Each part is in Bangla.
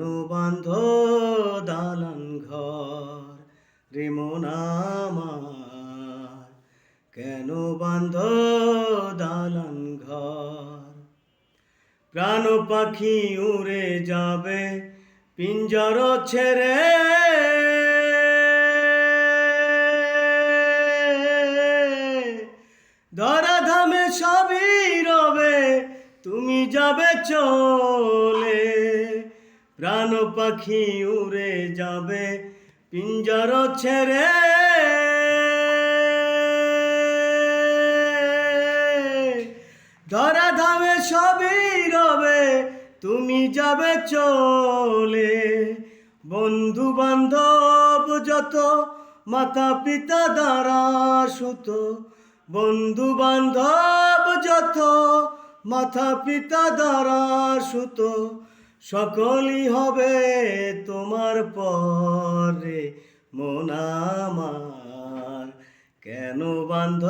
কেন বান্ধ দালান ঘর রে কেন বান্ধ দালান ঘর? প্রাণ পাখি উড়ে যাবে, পিঞ্জর ছেড়ে। ধরা ধামে সবই রবে, তুমি যাবে চলে। প্রাণ পাখি উড়ে যাবে, পিঞ্জর ছেড়ে। ধরা ধামে সবই রবে, তুমি যাবে চলে। বন্ধু বান্ধব যত মাতা পিতা দ্বারা সুত বন্ধু বান্ধব যত মাতা পিতা দ্বারা সুত সকলই হবে তোমার পরে, মন আমার। কেন বান্ধ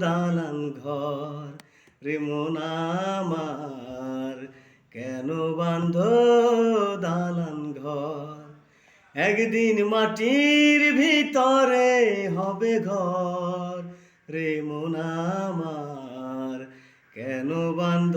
দালান ঘর রে মন আমার? কেন বান্ধ দালান ঘর? একদিন মাটির ভিতরে হবে ঘর রে মন আমার। কেন বান্ধ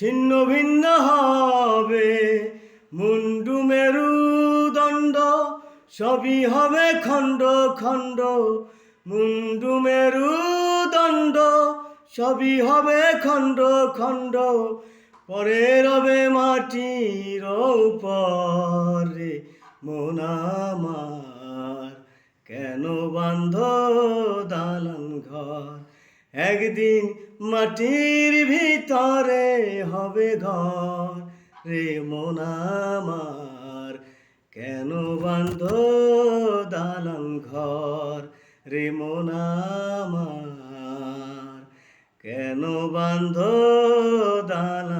ছিন্ন ভিন্ন হবে। মুন্ডু মেরু দণ্ড, সবই হবে খণ্ড খণ্ড। মুন্ডু মেরু দণ্ড, সবই হবে খণ্ড খণ্ড। পরে রবে মাটির উপরে, মন আমার কেন বান্ধ দালান ঘর? একদিন মাটির ভিতরে হবে ঘর। রে মন কেন বান্ধ দালান ঘর? রে মন কেন বান্ধ দালান